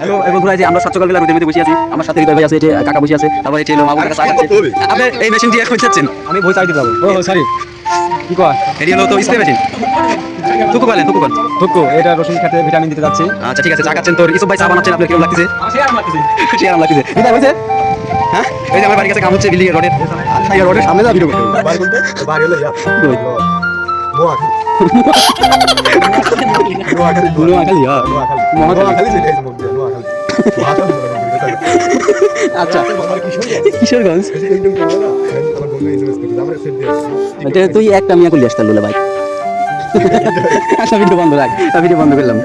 Hello এই বন্ধুরা এই যে আমরা সাত সকালবেলা রোদের বসে আছি। আমার সাথে হৃদয় ভাই আছে কাকা বসে আছে। তারপর এই যে হলো মামুর কাছে চা খাচ্ছে আপনি এই মেশিনটি এখন চাচ্ছেন আমি বই চাইতে যাব। ও সরি কি কয় এটি হলো তো স্প্রে মেশিন থুকু বলেন থুকু বলেন থুকু এটা রসুন খেতে ভিটামিন দিতে যাচ্ছি। আচ্ছা ঠিক আছে চা খাচ্ছেন তোর। ইসব ভাই চা বানাচ্ছেন আপনার কীরকম লাগতেছে? খুশি আরাম লাগতেছে। হৃদয় হয়েছে হ্যাঁ? এই যে আমার বাড়ির কাছে কাম হচ্ছে বিল্ডিং রোডের আচ্ছা এই রোডের সামনে যা ভিডিও করতে নোয়াখালী হ্যাঁ। আচ্ছা। কিশোরগঞ্জ। এটা তুই একটা মিয়া করলি আসতে লুলা ভাই। আচ্ছা ভিডিও বন্ধ রাখ ভিডিও বন্ধ করলাম।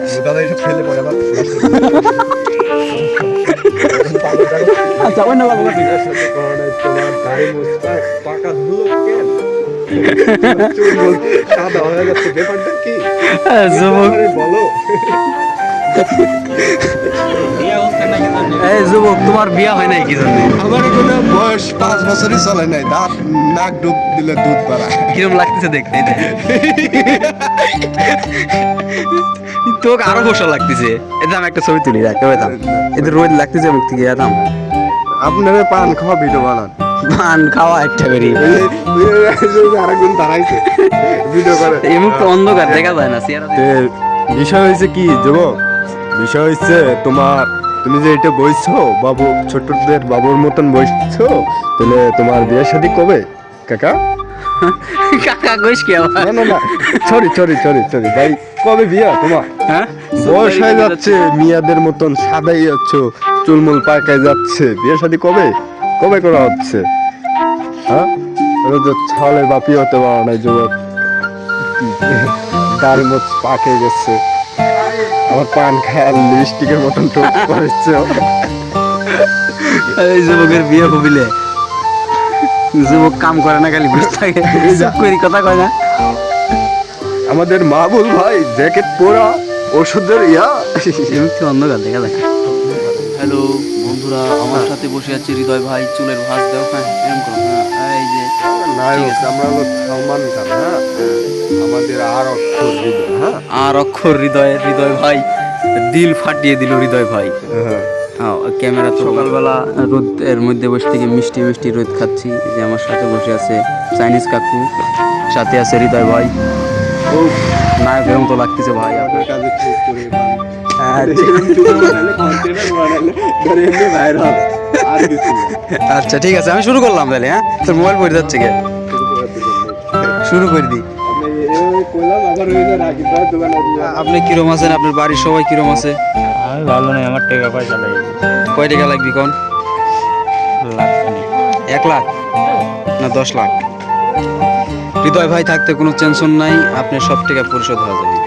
আচ্ছা অন্য বাবু যুবক এই যুবক তোমার বিয়া হয় নাই কি জন্য আমার কোনো বয়স পাঁচ বছরই চলে নাই দাঁত নাক ডুব দিলে দুধ বাড়ায় কিরম লাগতেছে দেখতে তোকে আরও বসা লাগতেছে এটা আমি একটা ছবি তুলি রাখতে পেতাম এদের রোদ লাগতেছে মুখ থেকে আপনারা পান খাওয়া ভিডিও বানান। পান খাওয়া একটা করি আরেকজন দাঁড়াইছে। ভিডিও করে। এই মুখ অন্ধকার দেখা যায় না চেহারা বিষয় হয়েছে কি যুবক বিষয় হচ্ছে তোমার তুমি যে এটা বইছো বাবু ছোটদের বাবুর মতন বইছো তাহলে তোমার বিয়ে শাদী কবে? কাকা? কাকা কইস কি আবার? না না না সরি সরি সরি সরি ভাই কবে বিয়া তোমার? হ্যাঁ? বয়স হয়ে যাচ্ছে মিয়াদের মতন সাদাই যাচ্ছ চুলমুল পাকায় যাচ্ছে বিয়ে শাদী কবে? কবে করা হচ্ছে হ্যাঁ? তো বাপি হতে পারো না যুবক। দাড়ি মোচ পাকে গেছে। আমার পান খায় লিপস্টিকের মতন টোপ করেছে। এই যুবকের বিয়ে হবিলে যুবক কাম করে না খালি বসে থাকে। করি কথা কয় না। আমাদের মাহবুল ভাই জ্যাকেট পরা ওষুধের ইয়া। মুখ অন্ধকার দেখা যায় হ্যালো বন্ধুরা আমার সাথে বসে আছে হৃদয় ভাই চুলের ভাঁজ দাও হ্যাঁ এরকম করো হ্যাঁ এই যে নায়ক আমরা হলো সালমান খান হ্যাঁ আমাদের আর অক্ষর হৃদয়, হ্যাঁ। আর অক্ষর হৃদয় হৃদয় ভাই দিল ফাটিয়ে দিল হৃদয় ভাই। হ্যাঁ হ্যাঁ। ক্যামেরা তো সকালবেলা রোদ এর মধ্যে বসে থেকে মিষ্টি মিষ্টি রোদ খাচ্ছি। যে আমার সাথে বসে আছে চাইনিজ কাকু সাথে আছে হৃদয় ভাই। ও নায়ক এরকম তো লাগতেছে ভাই। আপনার কাজে ঠিক করে বান। আর কিছু না। আচ্ছা ঠিক আছে আমি শুরু করলাম তাহলে হ্যাঁ? তোর মোবাইল পড়ে যাচ্ছে কে? শুরু করে দিই আপনি কিরম আছেন? আপনার বাড়ির সবাই কিরম আছে? আমি ভালো নাই আমার টাকা পয়সা লাগে কয় টাকা লাগবে কোন? এক লাখ? না দশ লাখ? হৃদয় ভাই থাকতে কোনো টেনশন নাই আপনার সব টাকা পরিশোধ হয়ে যাবে।